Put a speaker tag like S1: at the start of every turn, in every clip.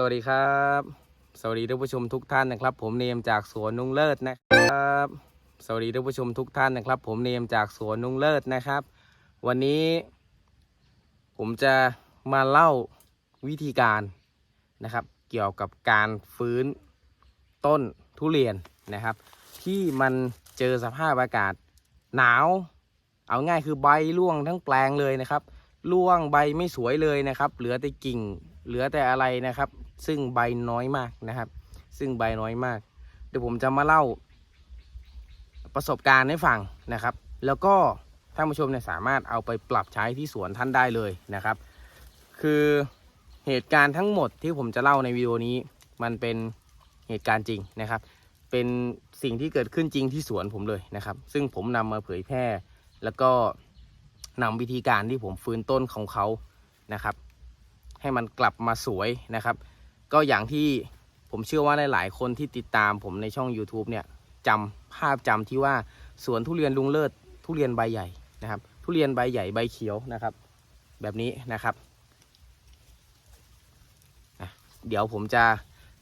S1: สวัสดีครับ สวัสดีท่านผู้ชมทุกท่านนะครับ ผมเนมจากสวนนุ่งเลิศนะครับ สวัสดีท่านผู้ชมทุกท่านนะครับ ผมเนมจากสวนนุ่งเลิศนะครับ วันนี้ ผมจะมาเล่าวิธีการนะครับ เกี่ยวกับการฟื้นต้นทุเรียนนะครับ ที่มันเจอสภาพอากาศหนาว เอาง่ายคือใบร่วงทั้งแปลงเลยนะครับร่วงใบไม่สวยเลยนะครับ เหลือแต่กิ่ง เหลือแต่อะไรนะครับ ซึ่งใบน้อยมากนะครับ ซึ่งใบน้อยมาก เดี๋ยวผมจะมาเล่า ประสบการณ์ให้ฟังนะครับ แล้วก็ท่านผู้ชมเนี่ยสามารถเอาไปปรับใช้ที่สวนท่านได้เลยนะครับ คือเหตุการณ์ทั้งหมดที่ผมจะเล่าในวิดีโอนี้ มันเป็นเหตุการณ์จริงนะครับ เป็นสิ่งที่เกิดขึ้นจริงที่สวนผมเลยนะครับ ซึ่งผมนำมาเผยแพร่ แล้วก็นำวิธีการที่ผมฟื้นต้นของเขานะครับ ให้มันกลับมาสวยนะครับ ก็อย่างที่ผมเชื่อว่าหลาย ๆ คนที่ติดตามผมในช่อง YouTube เนี่ยจำภาพจำที่ว่าสวนทุเรียนลุงเลิศทุเรียนใบใหญ่นะครับ ทุเรียนใบใหญ่ใบเขียวนะครับ แบบนี้นะครับ เดี๋ยวผมจะ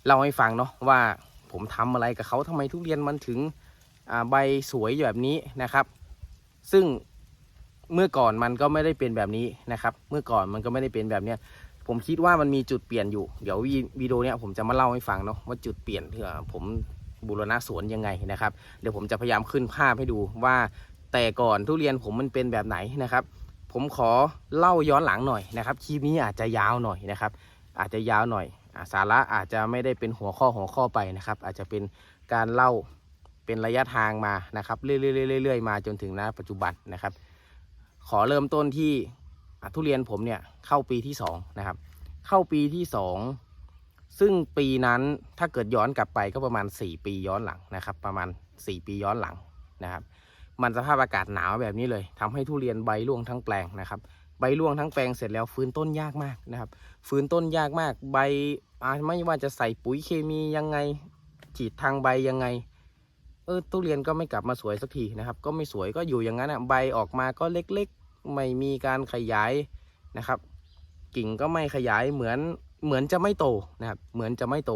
S1: เล่าให้ฟังเนาะว่าผมทำอะไรกับเขาทำไมทุเรียนมันถึงใบสวยแบบนี้นะครับ ซึ่งเมื่อก่อนมันก็ไม่ได้เป็นแบบนี้นะครับ เมื่อก่อนมันก็ไม่ได้เป็นแบบเนี้ย ผมคิดว่ามันมีจุดเปลี่ยนอยู่ เดี๋ยววีวดีโอเนี้ยผมจะมาเล่าให้ฟังเนาะว่าจุดเปลี่ยนที่ผมบูรณะสวนยังไงนะครับ เดี๋ยวผมจะพยายามขึ้นภาพให้ดูว่าแต่ก่อนทุเรียนผมมันเป็นแบบไหนนะครับ ผมขอเล่าย้อนหลังหน่อยนะครับคลิปนี้อาจจะยาวหน่อยนะครับ อาจจะยาวหน่อยอสาระอาจจะไม่ได้เป็นหัวข้อหัวข้อไปนะครับ อาจจะเป็นการเล่าเป็นระยะทางมานะครับเรื่อยๆเรื่อยๆมาจนถึงณปัจจุบันนะครับ ขอเริ่มต้นที่ ทุเรียนผมเนี่ยเข้าปีที่สองนะครับ เข้าปีที่สองซึ่งปีนั้นถ้าเกิดย้อนกลับไปก็ประมาณ 4 ปีย้อนหลังนะครับ ประมาณ 4 ปีย้อนหลังนะครับ มันสภาพอากาศหนาวแบบนี้เลยทำให้ทุเรียนใบร่วงทั้งแปลงนะครับ ใบร่วงทั้งแปลงเสร็จแล้วฟื้นต้นยากมากนะครับ ฟื้นต้นยากมากใบอ่าไม่ว่าจะใส่ปุ๋ยเคมียังไงฉีดทางใบยังไง เออทุเรียนก็ไม่กลับมาสวยสักทีนะครับ ก็ไม่สวยก็อยู่อย่างนั้นอะใบออกมาก็เล็ก ไม่มีการขยายนะครับ กิ่งก็ไม่ขยายเหมือนเหมือนจะไม่โตนะครับ เหมือนจะไม่โต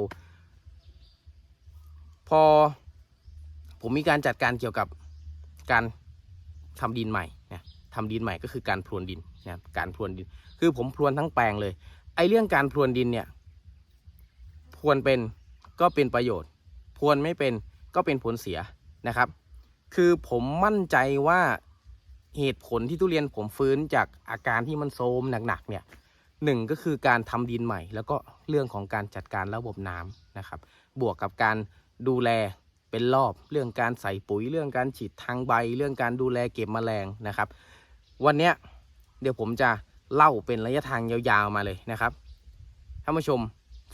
S1: พอผมมีการจัดการเกี่ยวกับการทำดินใหม่นะทำดินใหม่ก็คือการพรวนดินนะครับการพรวนดิน คือผมพรวนทั้งแปลงเลย ไอเรื่องการพรวนดินเนี่ยพรวนเป็นก็เป็นประโยชน์ พรวนไม่เป็นก็เป็นผลเสียนะครับ คือผมมั่นใจว่า เหตุผลที่ทุเรียนผมฟื้นจากอาการที่มันโทรมหนักๆเนี่ยหนึ่งก็คือการทำดินใหม่ แล้วก็เรื่องของการจัดการระบบน้ำนะครับ บวกกับการดูแลเป็นรอบเรื่องการใส่ปุ๋ยเรื่องการฉีดทางใบ เรื่องการดูแลเก็บแมลงนะครับ วันนี้เดี๋ยวผมจะเล่าเป็นระยะทางยาวๆมาเลยนะครับท่านผู้ชม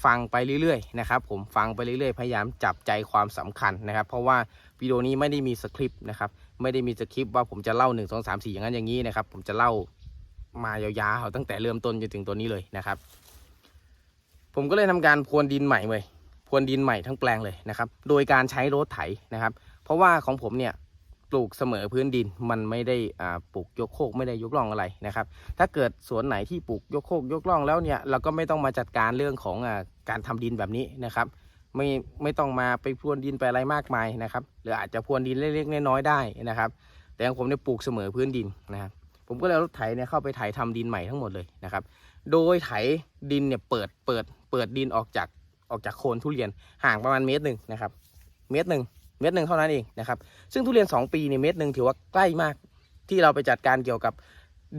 S1: ฟังไปเรื่อยๆนะครับ ผมฟังไปเรื่อยๆ พยายามจับใจความสำคัญนะครับ เพราะว่าวิดีโอนี้ไม่ได้มีสคริปต์นะครับ ไม่ได้มีสคริปต์ว่าผมจะเล่า1 2 3 4อย่างนั้นอย่างนี้นะครับ ผมจะเล่ามายาวๆตั้งแต่เริ่มต้นจนถึงตัวนี้เลยนะครับ ผมก็เลยทำการพรวนดินใหม่เลยพรวนดินใหม่ทั้งแปลงเลยนะครับ โดยการใช้รถไถนะครับ เพราะว่าของผมเนี่ยปลูกเสมอพื้นดินมันไม่ได้อ่าปลูกยกโคกไม่ได้ยกร่องอะไรนะครับ ถ้าเกิดสวนไหนที่ปลูกยกโคกยกร่องแล้วเนี่ยเราก็ไม่ต้องมาจัดการเรื่องของอการทำดินแบบนี้นะครับ ไม่ไม่ต้องมาไปพรวนดินไปอะไรมากมายนะครับ หรืออาจจะพรวนดินเล็กๆน้อยๆได้นะครับ แต่ของผมเนี่ยปลูกเสมอพื้นดินนะครับผมก็เลยเอารถไถเนี่ยเข้าไปไถทำดินใหม่ทั้งหมดเลยนะครับ โดยไถดินเนี่ยเปิดเปิดเปิดดินออกจากออกจากโคนทุเรียนห่างประมาณเมตรหนึ่งนะครับ เมตรหนึ่งเมตรหนึ่งเท่านั้นเองนะครับ ซึ่งทุเรียน 2 ปีเนี่ยเมตรหนึ่งถือว่าใกล้มากที่เราไปจัดการเกี่ยวกับ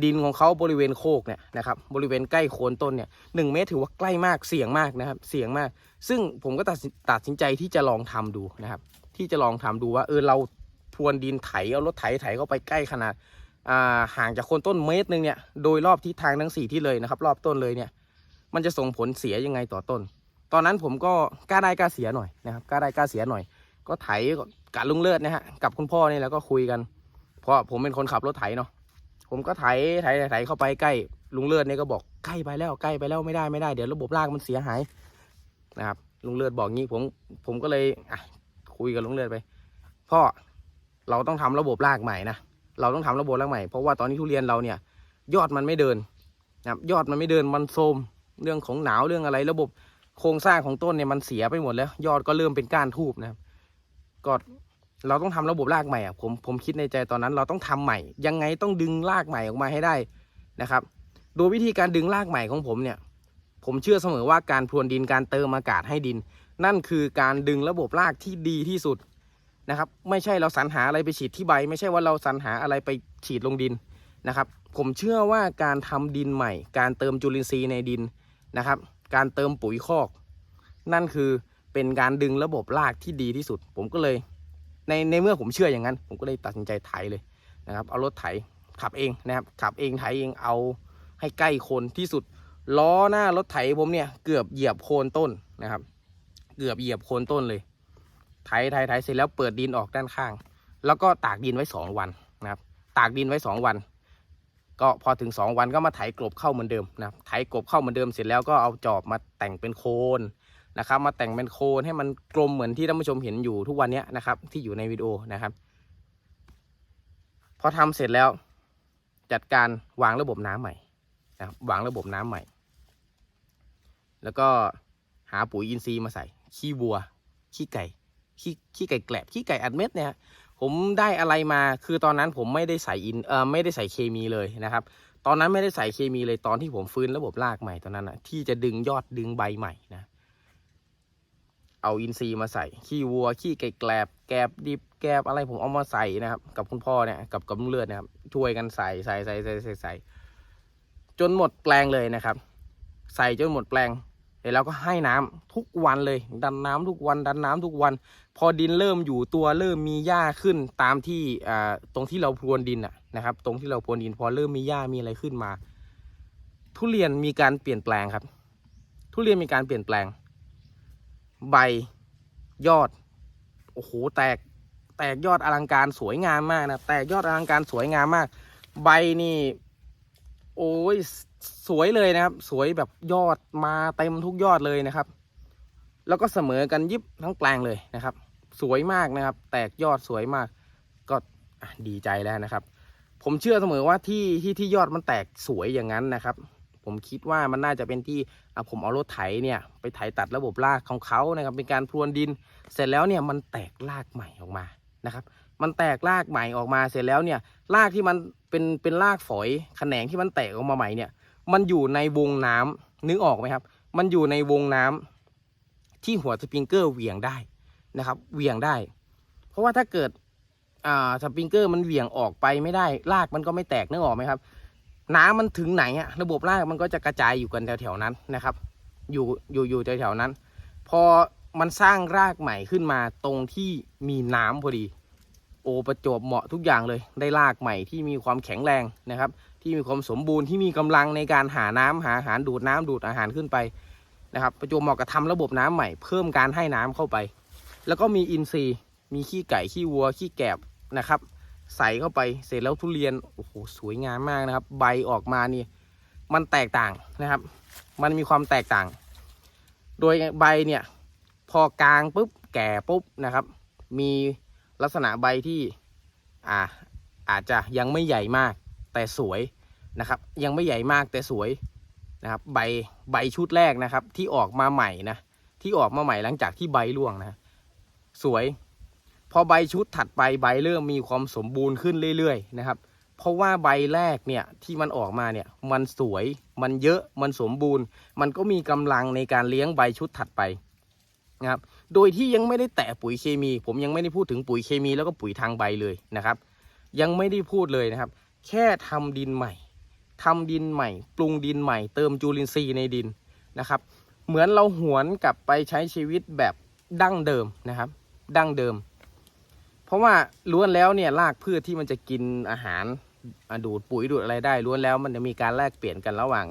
S1: ดินของเขาบริเวณโคกเนี่ยนะครับบริเวณใกล้โคนต้นเนี่ยหนึ่งเมตรถือว่าใกล้มากเสี่ยงมากนะครับเสี่ยงมาก ซึ่งผมก็ตัดตัดสินใจที่จะลองทำดูนะครับ ที่จะลองทำดูว่าเออเราพรวนดินไถเอารถไถไถเข้าไปใกล้ขนาดอ่าห่างจากโคนต้นเมตรหนึ่งเนี่ยโดยรอบทิศทางทั้งสี่ที่เลยนะครับ รอบต้นเลยเนี่ยมันจะส่งผลเสียยังไงต่อต้น ตอนนั้นผมก็กล้าได้กล้าเสียหน่อยนะครับกล้าได้กล้าเสียหน่อย ก็ไถกับลุงเลิศนะฮะกับคุณพ่อนี่แล้วก็คุยกัน เพราะผมเป็นคนขับรถไถเนาะ ผมก็ไถไถไถเข้าไปใกล้ลุงเลิศเนี่ยก็บอกใกล้ไปแล้วใกล้ไปแล้วไม่ได้ไม่ได้เดี๋ยวระบบรากมันเสียหายนะครับลุงเลิศบอกงี้ผมผมก็เลยอคุยกับลุงเลิศไปพ่อเราต้องทำระบบรากใหม่นะเราต้องทำระบบรากใหม่เพราะว่าตอนนี้ทุเรียนเราเนี่ย ยอดมันไม่เดินนะครับยอดมันไม่เดินมันโทมเรื่องของหนาวเรื่องอะไร ระบบโครงสร้างของต้นเนี่ยมันเสียไปหมดแล้ว ยอดก็เริ่มเป็นก้านทูบนะครับก็ เราต้องทำระบบรากใหม่อะผมผมคิดในใจตอนนั้น เราต้องทำใหม่ ยังไงต้องดึงรากใหม่ออกมาให้ได้นะครับ โดยวิธีการดึงรากใหม่ของผมเนี่ย ผมเชื่อเสมอว่าการพรวนดินการเติมอากาศให้ดิน นั่นคือการดึงระบบรากที่ดีที่สุดนะครับ ไม่ใช่เราสรรหาอะไรไปฉีดที่ใบ ไม่ใช่ว่าเราสรรหาอะไรไปฉีดลงดินนะครับ ผมเชื่อว่าการทำดินใหม่ การเติมจุลินทรีย์ในดินนะครับ การเติมปุ๋ยคอก นั่นคือเป็นการดึงระบบรากที่ดีที่สุด ผมก็เลย ในในเมื่อผมเชื่ออย่างนั้น ผมก็เลยตัดสินใจไถเลยนะครับ เอารถไถขับเองนะครับ ขับเองไถเองเอาให้ใกล้โคนที่สุด ล้อหน้ารถไถผมเนี่ยเกือบเหยียบโคนต้นนะครับ เกือบเหยียบโคนต้นเลย ไถไถไถเสร็จแล้วเปิดดินออกด้านข้าง แล้วก็ตากดินไว้สองวันนะครับ ตากดินไว้สองวัน ก็พอถึงสองวันก็มาไถกลบเข้าเหมือนเดิมนะครับ ไถกลบเข้าเหมือนเดิมเสร็จแล้วก็เอาจอบมาแต่งเป็นโคน นะครับมาแต่งเป็นโคนให้มันกลมเหมือนที่ท่านผู้ชมเห็นอยู่ทุกวันนี้นะครับ ที่อยู่ในวิดีโอนะครับ พอทำเสร็จแล้ว จัดการวางระบบน้ำใหม่นะครับวางระบบน้ำใหม่ แล้วก็หาปุ๋ยอินทรีย์มาใส่ ขี้วัว ขี้ไก่ ขี้ขี้ไก่แกลบขี้ไก่อัดเม็ดเนี่ยผมได้อะไรมาคือตอนนั้นผมไม่ได้ใส่อินเออไม่ได้ใส่เคมีเลยนะครับ ตอนนั้นไม่ได้ใส่เคมีเลยตอนที่ผมฟื้นระบบรากใหม่ตอนนั้นนะที่จะดึงยอดดึงใบใหม่นะ เอาอินทรีย์มาใส่ ขี้วัว ขี้ไก่แกลบ แกบดิบ แกบอะไรผมเอามาใส่นะครับ กับคุณพ่อเนี่ย กับกับลุงเลือดนะครับ ช่วยกันใส่ใส่ใส่ใส่ใส่ใส่จนหมดแปลงเลยนะครับ ใส่จนหมดแปลงเสร็จแล้วก็ให้น้ำทุกวันเลย ดันน้ำทุกวันดันน้ำทุกวัน พอดินเริ่มอยู่ตัวเริ่มมีหญ้าขึ้นตามที่อ่าตรงที่เราพรวนดินอะนะครับ ตรงที่เราพรวนดิน พอเริ่มมีหญ้ามีอะไรขึ้นมา ทุเรียนมีการเปลี่ยนแปลงครับ ทุเรียนมีการเปลี่ยนแปลง ใบยอด โอ้โห แตก แตกยอดอลังการสวยงามมากนะ แตกยอดอลังการสวยงามมาก ใบนี่ โอ้ย สวยเลยนะครับ สวยแบบยอดมาเต็มทุกยอดเลยนะครับ แล้วก็เสมอกันยิบทั้งแปลงเลยนะครับ สวยมากนะครับ แตกยอดสวยมาก ก็ดีใจแล้วนะครับ ผมเชื่อเสมอว่าที่ที่ที่ยอดมันแตกสวยอย่างนั้นนะครับ ผมคิดว่ามันน่าจะเป็นที่ผมเอารถไถเนี่ยไปไถตัดระบบรากของเขานะครับเป็นการพรวนดิน เสร็จแล้วเนี่ยมันแตกรากใหม่ออกมานะครับ มันแตกรากใหม่ออกมาเสร็จแล้วเนี่ยรากที่มันเป็นเป็นรากฝอยแขนงที่มันแตกออกมาใหม่เนี่ยมันอยู่ในวงน้ำนึกออกไหมครับ มันอยู่ในวงน้ำที่หัวสปริงเกอร์เหวี่ยงได้นะครับเหวี่ยงได้ เพราะว่าถ้าเกิดอ่าสปริงเกอร์มันเหวี่ยงออกไปไม่ได้รากมันก็ไม่แตกนึกออกไหมครับ น้ำมันถึงไหนอะระบบรากมันก็จะกระจายอยู่กันแถวๆนั้นนะครับ อยู่อยู่อยู่แถวๆนั้น พอมันสร้างรากใหม่ขึ้นมาตรงที่มีน้ำพอดี โอประจบเหมาะทุกอย่างเลย ได้รากใหม่ที่มีความแข็งแรงนะครับ ที่มีความสมบูรณ์ที่มีกำลังในการหาน้ำหาอาหารดูดน้ำดูดอาหารขึ้นไปนะครับ ประจวบเหมาะกับทำระบบน้ำใหม่เพิ่มการให้น้ำเข้าไป แล้วก็มีอินทรีย์ มีขี้ไก่ขี้วัวขี้แกบนะครับ ใส่เข้าไปเสร็จแล้วทุเรียนโอ้โหสวยงามมากนะครับ ใบออกมานี่มันแตกต่างนะครับ มันมีความแตกต่าง โดยใบเนี่ยพอกลางปุ๊บแก่ปุ๊บนะครับ มีลักษณะใบที่อ่าอาจจะยังไม่ใหญ่มากแต่สวยนะครับ ยังไม่ใหญ่มากแต่สวยนะครับ ใบใบชุดแรกนะครับ ที่ออกมาใหม่นะที่ออกมาใหม่หลังจากที่ใบร่วงนะ สวย พอใบชุดถัดไปใบเริ่มมีความสมบูรณ์ขึ้นเรื่อยๆนะครับ เพราะว่าใบแรกเนี่ยที่มันออกมาเนี่ยมันสวย มันเยอะมันสมบูรณ์ มันก็มีกำลังในการเลี้ยงใบชุดถัดไปนะครับโดยที่ยังไม่ได้แตะปุ๋ยเคมี ผมยังไม่ได้พูดถึงปุ๋ยเคมีแล้วก็ปุ๋ยทางใบเลยนะครับ ยังไม่ได้พูดเลยนะครับ แค่ทำดินใหม่ทำดินใหม่ ปรุงดินใหม่ เติมจุลินทรีย์ในดินนะครับ เหมือนเราหวนกลับไปใช้ชีวิตแบบดั้งเดิมนะครับ ดั้งเดิม เพราะว่าล้วนแล้วเนี่ยรากพืชที่มันจะกินอาหารอะดูดปุ๋ยดูดอะไรได้ล้วนแล้วมันจะมีการแลกเปลี่ยนกันระหว่าง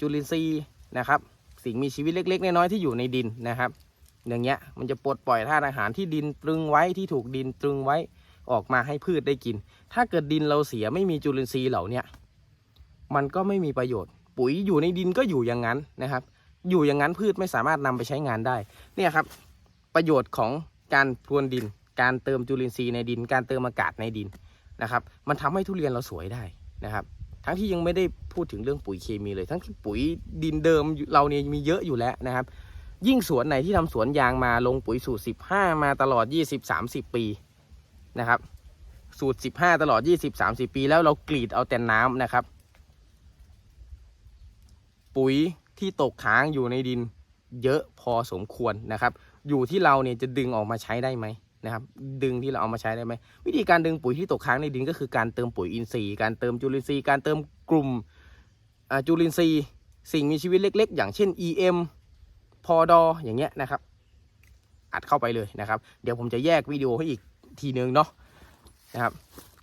S1: จุลินทรีย์นะครับ สิ่งมีชีวิตเล็กๆน้อยๆที่อยู่ในดินนะครับ อย่างเงี้ยมันจะปลดปล่อยธาตุอาหารที่ดินตรึงไว้ที่ถูกดินตรึงไว้ออกมาให้พืชได้กิน ถ้าเกิดดินเราเสียไม่มีจุลินทรีย์เหล่าเนี้ยมันก็ไม่มีประโยชน์ ปุ๋ยอยู่ในดินก็อยู่อย่างนั้นนะครับ อยู่อย่างนั้นพืชไม่สามารถนำไปใช้งานได้ เนี่ยครับ ประโยชน์ของการพรวนดิน การเติมจุลินทรีย์ในดิน การเติมอากาศในดินนะครับ มันทำให้ทุเรียนเราสวยได้นะครับ ทั้งที่ยังไม่ได้พูดถึงเรื่องปุ๋ยเคมีเลย ทั้งที่ปุ๋ยดินเดิมเราเนี่ยมีเยอะอยู่แล้วนะครับ ยิ่งสวนไหนที่ทำสวนยางมาลงปุ๋ยสูตร 15 มาตลอด 20-30 ปีนะครับ สูตร 15 ตลอด 20-30 ปี แล้วเรากรีดเอาแต่น้ำนะครับ ปุ๋ยที่ตกค้างอยู่ในดินเยอะพอสมควรนะครับ อยู่ที่เราเนี่ยจะดึงออกมาใช้ได้ไหม นะครับดึงที่เราเอามาใช้ได้ไหมวิธีการดึงปุ๋ยที่ตกค้างในดินก็คือการเติมปุ๋ยอินทรีย์การเติมจุลินทรีย์การเติมกลุ่มจุลินทรีย์สิ่งมีชีวิตเล็ก ๆ อย่างเช่น EM พอดออย่างเงี้ยนะครับอัดเข้าไปเลยนะครับ เดี๋ยวผมจะแยกวิดีโอให้อีกทีนึงเนาะนะครับ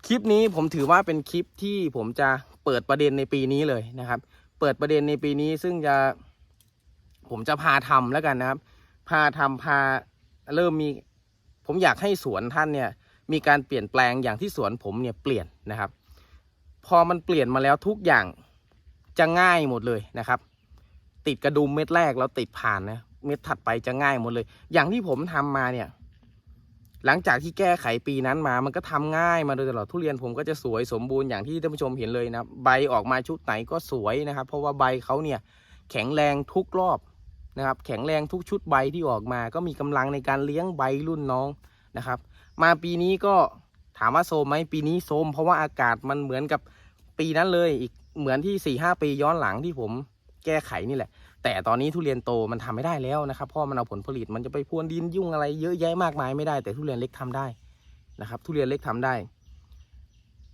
S1: คลิปนี้ผมถือว่าเป็นคลิปที่ผมจะเปิดประเด็นในปีนี้เลยนะครับ เปิดประเด็นในปีนี้ซึ่งจะผมจะพาทำแล้วกันนะครับ พาทำพาเริ่มมี ผมอยากให้สวนท่านเนี่ยมีการเปลี่ยนแปลงอย่างที่สวนผมเนี่ยเปลี่ยนนะครับ พอมันเปลี่ยนมาแล้วทุกอย่างจะง่ายหมดเลยนะครับ ติดกระดุมเม็ดแรกแล้วติดผ่านนะเม็ดถัดไปจะง่ายหมดเลย อย่างที่ผมทำมาเนี่ย หลังจากที่แก้ไขปีนั้นมามันก็ทำง่ายมาโดยตลอดทุเรียนผมก็จะสวยสมบูรณ์อย่างที่ท่านผู้ชมเห็นเลยนะใบออกมาชุดไหนก็สวยนะครับ เพราะว่าใบเขาเนี่ยแข็งแรงทุกรอบ นะครับแข็งแรงทุกชุดใบที่ออกมา ก็มีกำลังในการเลี้ยงใบรุ่นน้องนะครับ มาปีนี้ก็ถามว่าโซมไหมปีนี้โซมเพราะว่าอากาศมันเหมือนกับปีนั้นเลยอีกเหมือนที่4ี่หปีย้อนหลังที่ผมแก้ไขนี่แหละ แต่ตอนนี้ทุเรียนโตมันทำไม่ได้แล้วนะครับเพราะมันเอาผลผลิตมันจะไปพวนดินยุ่งอะไรเยอะแยะมากมายไม่ได้ แต่ทุเรียนเล็กทำได้นะครับ ทุเรียนเล็กทำได้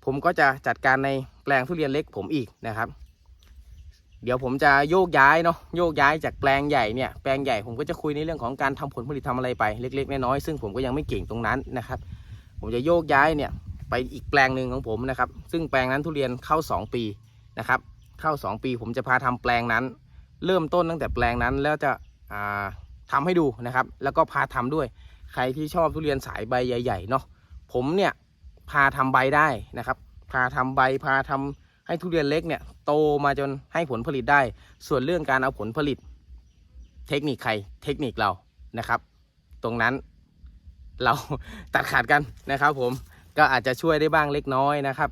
S1: ผมก็จะจัดการในแปลงทุเรียนเล็กผมอีกนะครับ เดี๋ยวผมจะโยกย้ายเนาะโยกย้ายจากแปลงใหญ่เนี่ยแปลงใหญ่ผมก็จะคุยในเรื่องของการทำผลผลิตทำอะไรไปเล็ก ๆ น้อยๆซึ่งผมก็ยังไม่เก่งตรงนั้นนะครับ ผมจะโยกย้ายเนี่ยไปอีกแปลงหนึ่งของผมนะครับ ซึ่งแปลงนั้นทุเรียนเข้า 2 ปีนะครับ เข้า 2 ปีผมจะพาทำแปลงนั้น เริ่มต้นตั้งแต่แปลงนั้นแล้วจะอ่าทำให้ดูนะครับ แล้วก็พาทำด้วย ใครที่ชอบทุเรียนสายใบใหญ่ๆเนาะผมเนี่ยพาทำใบได้นะครับ พาทำใบพาทำ ให้ทุเรียนเล็กเนี่ยโตมาจนให้ผลผลิตได้ ส่วนเรื่องการเอาผลผลิต เทคนิคใครเทคนิคเรานะครับ ตรงนั้นเราตัดขาดกันนะครับ ผมก็อาจจะช่วยได้บ้างเล็กน้อยนะครับ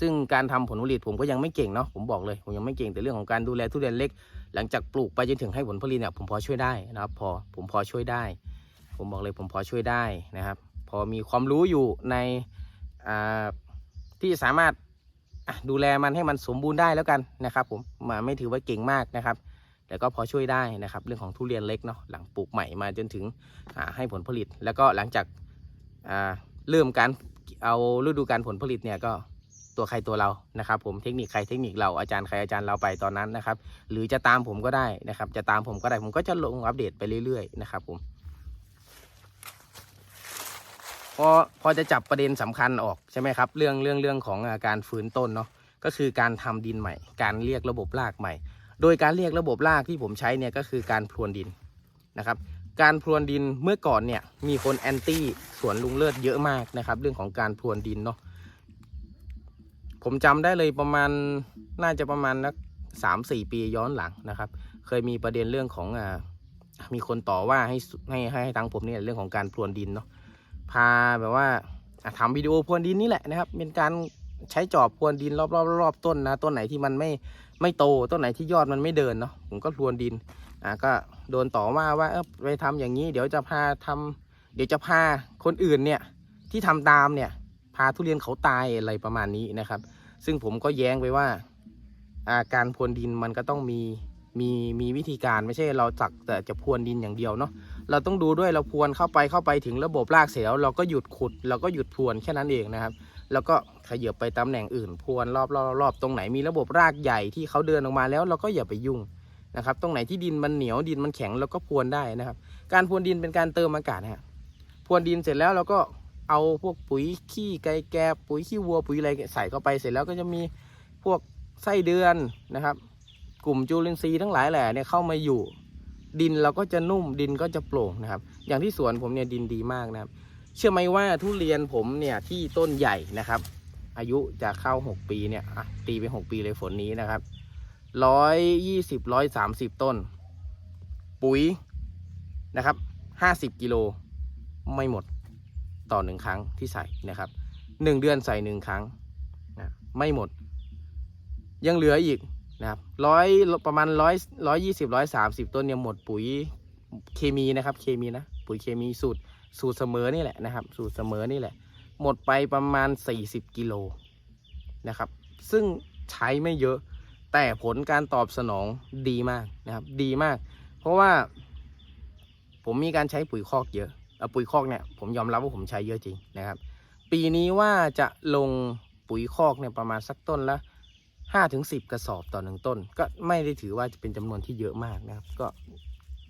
S1: ซึ่งการทำผลผลิตผมก็ยังไม่เก่งเนาะผมบอกเลยผมยังไม่เก่งแต่เรื่องของการดูแลทุเรียนเล็ก หลังจากปลูกไปจนถึงให้ผลผลิตเนี่ยผมพอช่วยได้นะครับ พอผมพอช่วยได้ ผมบอกเลยผมพอช่วยได้นะครับ พอมีความรู้อยู่ในที่สามารถ ดูแลมันให้มันสมบูรณ์ได้แล้วกันนะครับ ผมมาไม่ถือว่าเก่งมากนะครับ แต่ก็พอช่วยได้นะครับ เรื่องของทุเรียนเล็กเนาะหลังปลูกใหม่มาจนถึงให้ผลผลิต แล้วก็หลังจากาเริ่มการเอาฤดูการผลผลิตเนี่ยก็ตัวใครตัวเรานะครับ ผมเทคนิคใครเทคนิคเราอาจารย์ใครอาจารย์เราไปตอนนั้นนะครับ หรือจะตามผมก็ได้นะครับ จะตามผมก็ได้ผมก็จะลงอัปเดตไปเรื่อยๆนะครับผมพ อพอจะจับประเด็นสำคัญออกใช่ไหมครับ เรื่องเรื่องเรื่องของอการฟื้นต้นเนาะก็คือการทำดินใหม่ การเรียกระบบรากใหม่ โดยการเรียกระบบรากที่ผมใช้เนี่ยก็คือการพรวนดินนะครับ การพรวนดินเมื่อก่อนเนี่ยมีคนแอนตี้สวนลุงเลิศเยอะมากนะครับ เรื่องของการพรวนดินเนาะผมจำได้เลยประมาณน่าจะประมาณนักสามสี่ปีย้อนหลังนะครับ เคยมีประเด็นเรื่องของอ่ามีคนต่อว่าให้ให้ให้ให้ทางผมเนี่ยเรื่องของการพรวนดินเนาะ พาแบบว่าทำวิดีโอพรวนดินนี่แหละนะครับ เป็นการใช้จอบพรวนดินรอบรอบรอบต้นนะต้นไหนที่มันไม่ไม่โตต้นไหนที่ยอดมันไม่เดินเนาะผมก็พรวนดินอ่าก็โดนต่อว่าว่าไปทำอย่างนี้ เดี๋ยวจะพาทำเดี๋ยวจะพาคนอื่นเนี่ยที่ทำตามเนี่ย พาทุเรียนเขาตายอะไรประมาณนี้นะครับ ซึ่งผมก็แย้งไปว่าอ่าการพรวนดินมันก็ต้องมีมีมีวิธีการไม่ใช่เราจักแต่จะพรวนดินอย่างเดียวเนาะ เราต้องดูด้วยเราพรวนเข้าไปเข้าไปถึงระบบรากเสร็จแล้วเราก็หยุดขุด เราก็หยุดพรวนแค่นั้นเองนะครับ แล้วก็ขยับไปตำแหน่งอื่นพรวนรอบรอบรอบตรงไหนมีระบบรากใหญ่ที่เขาเดินออกมาแล้วเราก็อย่าไปยุ่งนะครับ ตรงไหนที่ดินมันเหนียวดินมันแข็งเราก็พรวนได้นะครับ การพรวนดินเป็นการเติมอากาศนะฮะพรวนดินเสร็จแล้วเราก็เอาพวกปุ๋ยขี้ไก่แกปุ๋ยขี้วัวปุ๋ยอะไรใส่เข้าไปเสร็จแล้วก็จะมีพวกไส้เดือนนะครับ กลุ่มจุลินทรีย์ทั้งหลายแหล่เนี่ยเข้ามาอยู่ ดินเราก็จะนุ่มดินก็จะโปร่งนะครับ อย่างที่สวนผมเนี่ยดินดีมากนะครับ เชื่อไหมว่าทุเรียนผมเนี่ยที่ต้นใหญ่นะครับ อายุจะเข้า 6 ปีเนี่ยตีไป 6 ปีเลยฝนนี้นะครับร้อยยี่สิบร้อยสามสิบต้น ปุ๋ยนะครับห้าสิบกิโลไม่หมดต่อหนึ่งครั้งที่ใส่นะครับหนึ่งเดือนใส่หนึ่งครั้งนะไม่หมด ยังเหลืออีก นะครับร้อยประมาณร้อยร้อยยี่สิบร้อยสามสิบต้นเนี่ยหมดปุ๋ยเคมีนะครับ เคมีนะปุ๋ยเคมีสูตรสูตรเสมอนี่แหละนะครับ สูตรเสมอนี่แหละ หมดไปประมาณ40กิโลนะครับ ซึ่งใช้ไม่เยอะ แต่ผลการตอบสนองดีมากนะครับ ดีมาก เพราะว่า ผมมีการใช้ปุ๋ยคอกเยอะเอาปุ๋ยคอกเนี่ยผมยอมรับว่าผมใช้เยอะจริงนะครับ ปีนี้ว่าจะลงปุ๋ยคอกเนี่ยประมาณสักต้นละ ห้าถึงสิบกระสอบต่อหนึ่งต้น ก็ไม่ได้ถือว่าจะเป็นจำนวนที่เยอะมากนะครับ ก็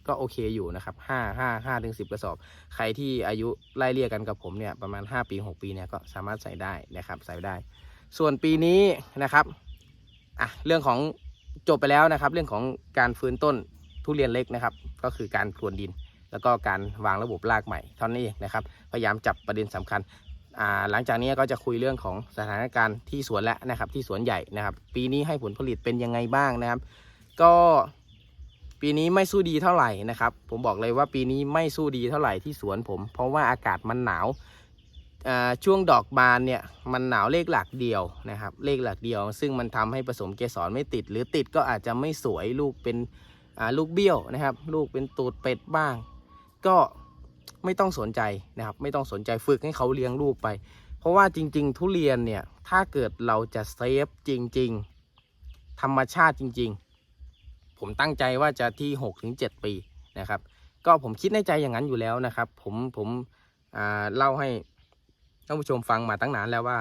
S1: ก็โอเคอยู่นะครับห้าห้าห้าถึงสิบกระสอบ ใครที่อายุไล่เลียกันกับผมเนี่ยประมาณ 5 ปี 6 ปีเนี่ยก็สามารถใส่ได้นะครับใส่ได้ ส่วนปีนี้นะครับอะเรื่องของจบไปแล้วนะครับ เรื่องของการฟื้นต้นทุเรียนเล็กนะครับ ก็คือการพรวนดิน แล้วก็การวางระบบรากใหม่เท่านั้นเองนะครับ พยายามจับประเด็นสำคัญ หลังจากนี้ก็จะคุยเรื่องของสถานการณ์ที่สวนแล้วนะครับ ที่สวนใหญ่นะครับ ปีนี้ให้ผลผลิตเป็นยังไงบ้างนะครับ ก็ปีนี้ไม่สู้ดีเท่าไหร่นะครับ ผมบอกเลยว่าปีนี้ไม่สู้ดีเท่าไหร่ที่สวนผม เพราะว่าอากาศมันหนาวช่วงดอกบานเนี่ยมันหนาวเลขหลักเดียวนะครับ เลขหลักเดียว ซึ่งมันทำให้ผสมเกสรไม่ติด หรือติดก็อาจจะไม่สวยลูกเป็นลูกเบี้ยวนะครับ ลูกเป็นตูดเป็ดบ้าง ก็ ไม่ต้องสนใจนะครับ ไม่ต้องสนใจฝึกให้เขาเลี้ยงลูกไป เพราะว่าจริง ๆ ทุเรียนเนี่ยถ้าเกิดเราจะเซฟจริง ๆ ธรรมชาติจริง ๆ ผมตั้งใจว่าจะที่6ถึง7ปีนะครับ ก็ผมคิดในใจอย่างนั้นอยู่แล้วนะครับ ผมผมเล่าให้ท่านผู้ชมฟังมาตั้งนานแล้วว่า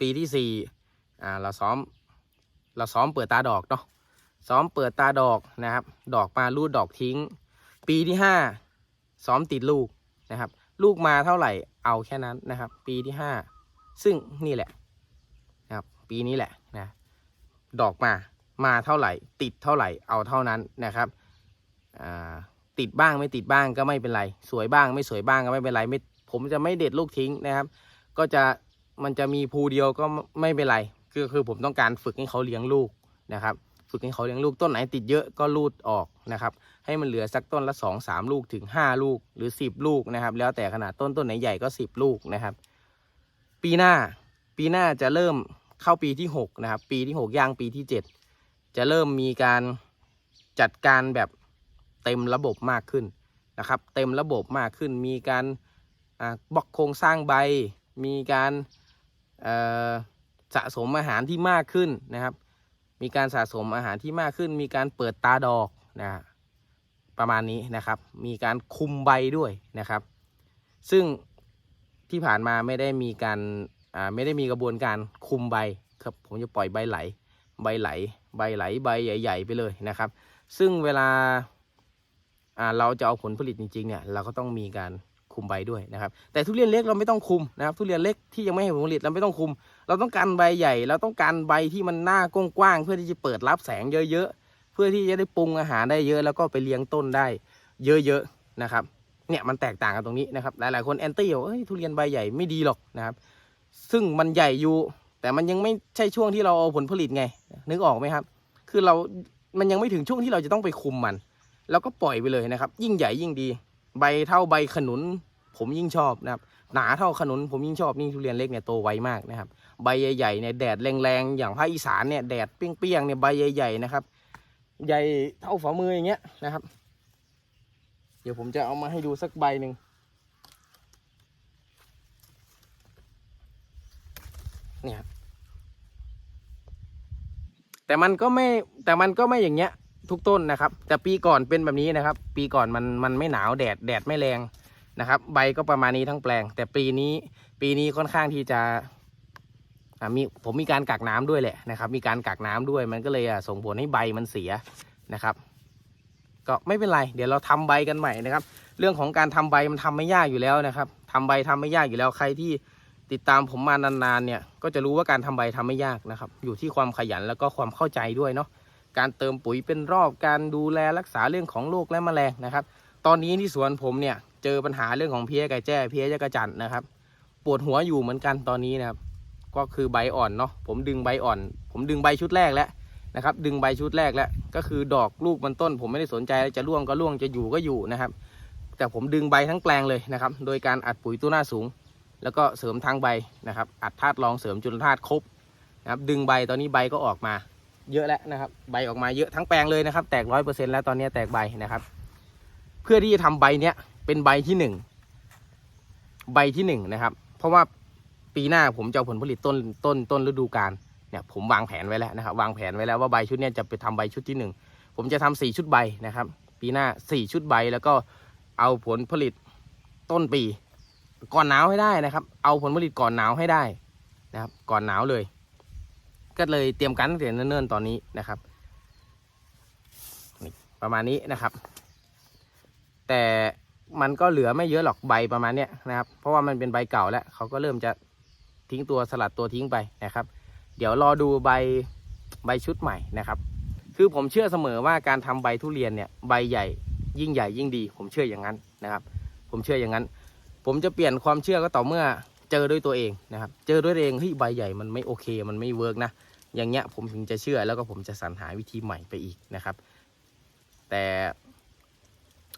S1: ปีที่สี่เราซ้อมเราซ้อมเปิดตาดอกเนาะซ้อมเปิดตาดอกนะครับ ดอกมาลูดดอกทิ้ง ปีที่ห้า ซ้อมติดลูกนะครับ ลูกมาเท่าไหร่เอาแค่นั้นนะครับ ปีที่ห้าซึ่งนี่แหละนะครับปีนี้แหละนะดอกมามาเท่าไหร่ ติดเท่าไหร่เอาเท่านั้นนะครับติดบ้างไม่ติดบ้างก็ไม่เป็นไร สวยบ้างไม่สวยบ้างก็ไม่เป็นไรไม่ผมจะไม่เด็ดลูกทิ้งนะครับ ก็จะมันจะมีภูเดียวก็ไม่เป็นไรคือคือผมต้องการฝึกให้เขาเลี้ยงลูกนะครับ ฝึกให้เขาเลี้ยงลูกต้นไหนติดเยอะก็รูดออกนะครับ ให้มันเหลือสักต้นละสองสามลูกถึงห้าลูกหรือสิบลูกนะครับ แล้วแต่ขนาดต้นต้นไหนใหญ่ก็สิบลูกนะครับ ปีหน้าปีหน้าจะเริ่มเข้าปีที่หกนะครับ ปีที่หกย่างปีที่เจ็ดจะเริ่มมีการจัดการแบบเต็มระบบมากขึ้นนะครับ เต็มระบบมากขึ้น มีการบล็อกโครงสร้างใบ มีการสะสมอาหารที่มากขึ้นนะครับ มีการสะสมอาหารที่มากขึ้น มีการเปิดตาดอกนะฮะประมาณนี้นะครับ มีการคุมใบด้วยนะครับ ซึ่งที่ผ่านมาไม่ได้มีการอ่าไม่ได้มีกระบวนการคุมใบครับผมจะปล่อยใบไหล ใบไหล ใบไหลใบใหญ่ ๆ ไปเลยนะครับ ซึ่งเวลาอ่าเราจะเอาผลผลิตจริงๆเนี่ยเราก็ต้องมีการ คุมใบด้วยนะครับ แต่ทุเรียนเล็กเราไม่ต้องคุมนะครับทุเรียนเล็กที่ยังไม่ให้ผลผลิตเราไม่ต้องคุม เราต้องการใบใหญ่เราต้องการใบที่มันหน้ากว้างๆเพื่อที่จะเปิดรับแสงเยอะๆเพื่อที่จะได้ปรุงอาหารได้เยอะ แล้วก็ไปเลี้ยงต้นได้เยอะๆนะครับเนี่ยมันแตกต่างกันตรงนี้นะครับหลายๆคนแอนตี้ว่าเอ้ยทุเรียนใบใหญ่ไม่ดีหรอกนะครับซึ่งมันใหญ่อยู่แต่มันยังไม่ใช่ช่วงที่เราเอาผลผลิตไง นึกออกไหมครับ คือเรา มันยังไม่ถึงช่วงที่เราจะต้องไปคุมมันเราก็ปล่อยไปเลยนะครับ ยิ่งใหญ่ยิ่งดี ใบเท่าใบขนุน ผมยิ่งชอบนะครับ หนาเท่าขนุนผมยิ่งชอบนี่ทุเรียนเล็กเนี่ยโตไวมากนะครับ ใบใหญ่ๆเนี่ยแดดแรงๆอย่างภาคอีสานเนี่ยแดดเปรี้ยงๆเนี่ยใบใหญ่ๆนะครับ ใหญ่เท่าฝ่ามืออย่างเงี้ยนะครับ เดี๋ยวผมจะเอามาให้ดูสักใบหนึ่งเนี่ยแต่มันก็ไม่แต่มันก็ไม่อย่างเงี้ย ทุกต้นนะครับ แต่ปีก่อนเป็นแบบนี้นะครับ ปีก่อนมันมันไม่หนาวแดดแดดไม่แรงนะครับ ใบก็ประมาณนี้ทั้งแปลง แต่ปีนี้ปีนี้ค่อนข้างที่จะมีผมมีการกักน้ำด้วยแหละนะครับ มีการกักน้ำด้วยมันก็เลยอะส่งผลให้ใบมันเสียนะครับ ก็ไม่เป็นไร เดี๋ยวเราทำใบกันใหม่นะครับ เรื่องของการทำใบมันทำไม่ยากอยู่แล้วนะครับทำใบทำไม่ยากอยู่แล้วใครที่ติดตามผมมานานๆเนี่ย ก็จะรู้ว่าการทำใบทำไม่ยากนะครับ อยู่ที่ความขยันแล้วก็ความเข้าใจด้วยเนาะ การเติมปุ๋ยเป็นรอบการดูแลรักษาเรื่องของโรคและแมลงนะครับ ตอนนี้ที่สวนผมเนี่ยเจอปัญหาเรื่องของเพี้ยไก่แจ้เพี้ยจักรจันนะครับ ปวดหัวอยู่เหมือนกันตอนนี้นะครับ ก็คือใบอ่อนเนาะผมดึงใบอ่อน ผมดึงใบชุดแรกแล้วนะครับ ดึงใบชุดแรกแล้วก็คือดอกลูกมันต้น ผมไม่ได้สนใจจะร่วงก็ร่วงจะอยู่ก็อยู่นะครับ แต่ผมดึงใบทั้งแปลงเลยนะครับ โดยการอัดปุ๋ยตู้หน้าสูง แล้วก็เสริมทางใบนะครับ อัดธาตุรองเสริมจุลธาตุครบนะครับดึงใบตอนนี้ใบก็ออกมา เยอะแล้วนะครับ ใบออกมาเยอะทั้งแปลงเลยนะครับ แตกร้อยเปอร์เซ็นแล้วตอนนี้แตกใบนะครับ เพื่อที่จะทำใบเนี้ยเป็นใบที่หนึ่งใบที่หนึ่งนะครับ เพราะว่าปีหน้าผมจะผลผลิตต้นต้นต้นฤดูกาลเนี่ยผมวางแผนไว้แล้วนะครับ วางแผนไว้แล้วว่าใบชุดเนี้ยจะไปทำใบชุดที่หนึ่งผมจะทำสี่ชุดใบนะครับ ปีหน้าสี่ชุดใบแล้วก็เอาผลผลิตต้นปี ก่อนหนาวให้ได้นะครับ เอาผลผลิตก่อนหนาวให้ได้นะครับ ก่อนหนาวเลย ก็เลยเตรียมการตั้งแต่เนิ่นๆตอนนี้นะครับประมาณนี้นะครับ แต่มันก็เหลือไม่เยอะหรอกใบประมาณเนี้ยนะครับ เพราะว่ามันเป็นใบเก่าแล้วเขาก็เริ่มจะทิ้งตัวสลัดตัวทิ้งไปนะครับ เดี๋ยวรอดูใบใบชุดใหม่นะครับ คือผมเชื่อเสมอว่าการทำใบทุเรียนเนี่ยใบใหญ่ยิ่งใหญ่ยิ่งดี ผมเชื่ออย่างนั้นนะครับ ผมเชื่ออย่างนั้น ผมจะเปลี่ยนความเชื่อก็ต่อเมื่อ เจอด้วยตัวเองนะครับ เจอด้วยตัวเองเฮ้ยใบใหญ่มันไม่โอเค มันไม่เวิร์กนะ อย่างเงี้ยผมถึงจะเชื่อแล้วก็ผมจะสรรหาวิธีใหม่ไปอีกนะครับ แต่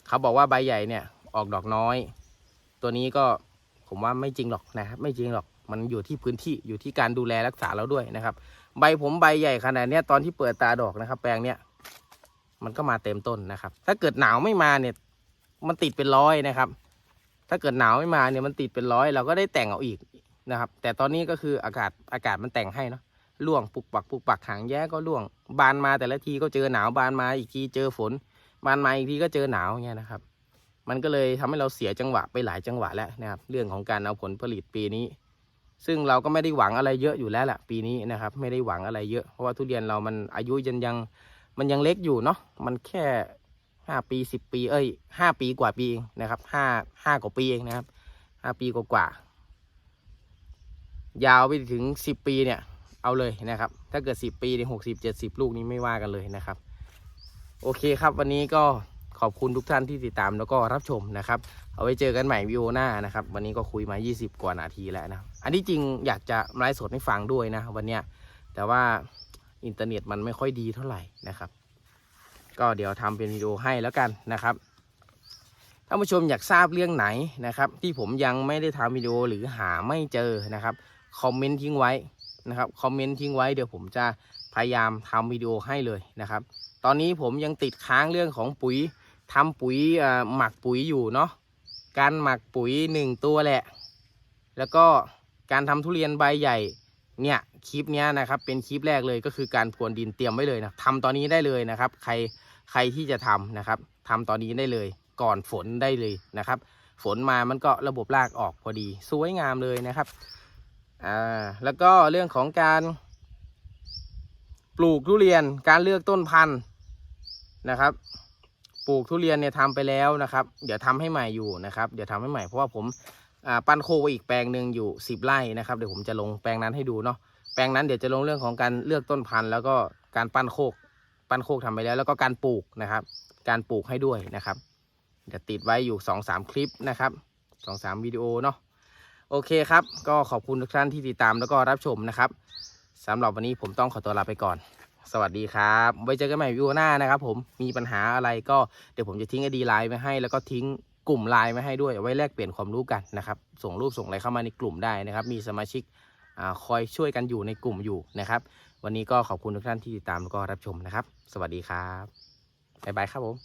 S1: เขาบอกว่าใบใหญ่เนี่ยออกดอกน้อย ตัวนี้ก็ผมว่าไม่จริงหรอกนะครับ ไม่จริงหรอกมันอยู่ที่พื้นที่อยู่ที่การดูแลรักษาเราด้วยนะครับ ใบผมใบใหญ่ขนาดเนี้ยตอนที่เปิดตาดอกนะครับ แปลงเนี้ยมันก็มาเต็มต้นนะครับ ถ้าเกิดหนาวไม่มาเนี่ย มันติดเป็นร้อยนะครับ ถ้าเกิดหนาวไม่มาเนี่ยมันติดเป็นร้อยเราก็ได้แต่งเอาอีกนะครับ แต่ตอนนี้ก็คืออากาศอากาศมันแต่งให้เนาะล่วงปุกปักปุกปักหางแย้ก็ล่วง บานมาแต่ละทีก็เจอหนาวบานมาอีกทีเจอฝน บานมาอีกทีก็เจอหนาวเงี้ยนะครับ มันก็เลยทำให้เราเสียจังหวะไปหลายจังหวะแล้วนะครับ เรื่องของการเอาผลผลิตปีนี้ ซึ่งเราก็ไม่ได้หวังอะไรเยอะอยู่แล้วแหละปีนี้นะครับ ไม่ได้หวังอะไรเยอะเพราะว่าทุเรียนเรามันอายุยังยังมันยังเล็กอยู่เนาะมันแค่ ห้าปีสิบปี เอ้ยห้าปีกว่าปีเองนะครับห้าห้ากว่าปีเองนะครับห้าปีกว่ากว่ายาวไปถึงสิบปีเนี่ย เอาเลยนะครับ ถ้าเกิดสิบปีเนี่ยหกสิบเจ็ดสิบลูกนี้ไม่ว่ากันเลยนะครับ โอเคครับวันนี้ก็ขอบคุณทุกท่านที่ติดตามแล้วก็รับชมนะครับ เอาไว้เจอกันใหม่วิดีโอหน้านะครับ วันนี้ก็คุยมา 20 กว่านาทีแล้วนะ อันที่จริงอยากจะไลฟ์สดให้ฟังด้วยนะวันเนี้ยแต่ว่าอินเทอร์เน็ตมันไม่ค่อยดีเท่าไหร่นะครับ ก็เดี๋ยวทำเป็นวิดีโอให้แล้วกันนะครับท่านผู้ชมอยากทราบเรื่องไหนนะครับ ที่ผมยังไม่ได้ทำวิดีโอหรือหาไม่เจอนะครับคอมเมนต์ทิ้งไว้นะครับคอมเมนต์ทิ้งไว้เดี๋ยวผมจะพยายามทำวิดีโอให้เลยนะครับ ตอนนี้ผมยังติดค้างเรื่องของปุ๋ยทำปุ๋ยอ่อหมักปุ๋ยอยู่เนาะการหมักปุ๋ยหนึ่งตัวแหละ แล้วก็การทำทุเรียนใบใหญ่เนี่ยคลิปนี้นะครับเป็นคลิปแรกเลยก็คือการพรวนดินเตรียมไว้เลยนะทำตอนนี้ได้เลยนะครับ ใคร ใครที่จะทำนะครับทำตอนนี้ได้เลยก่อนฝนได้เลยนะครับ ฝนมามันก็ระบบรากออกพอดี สวยงามเลยนะครับอ่าแล้วก็เรื่องของการ ปลูกทุเรียนการเลือกต้นพันธุ์นะครับ ปลูกทุเรียนเนี่ยทำไปแล้วนะครับ เดี๋ยวทำให้ใหม่อยู่นะครับ เดี๋ยวทำให้ใหม่เพราะว่าผมอ่าปั้นโคไว้อีกแปลงหนึ่งอยู่สิบไร่นะครับเดี๋ยวผมจะลงแปลงนั้นให้ดูเนาะแปลงนั้นเดี๋ยวจะลงเรื่องของการเลือกต้นพันธุ์ แล้วก็การปั้นโคก ปั้นโคกทำไปแล้ว แล้วก็การปลูกนะครับ การปลูกให้ด้วยนะครับเดี๋ยวติดไว้อยู่สองสามคลิปนะครับสองสามวิดีโอเนาะโอเคครับ ก็ขอบคุณทุกท่านที่ติดตามแล้วก็รับชมนะครับสำหรับวันนี้ผมต้องขอตัวลาไปก่อน สวัสดีครับ ไว้เจอกันใหม่วิดีโอหน้านะครับ ผมมีปัญหาอะไรก็เดี๋ยวผมจะทิ้งไอดีไลน์ไว้ให้ แล้วก็ทิ้งกลุ่มไลน์ไว้ให้ด้วยไว้แลกเปลี่ยนความรู้กันนะครับ ส่งรูปส่งอะไรเข้ามาในกลุ่มได้นะครับ มีสมาชิกอคอยช่วยกันอยู่ในกลุ่มอยู่นะครับ วันนี้ก็ขอบคุณทุกท่านที่ติดตามแล้วก็รับชมนะครับ สวัสดีครับบ๊ายบายครับผม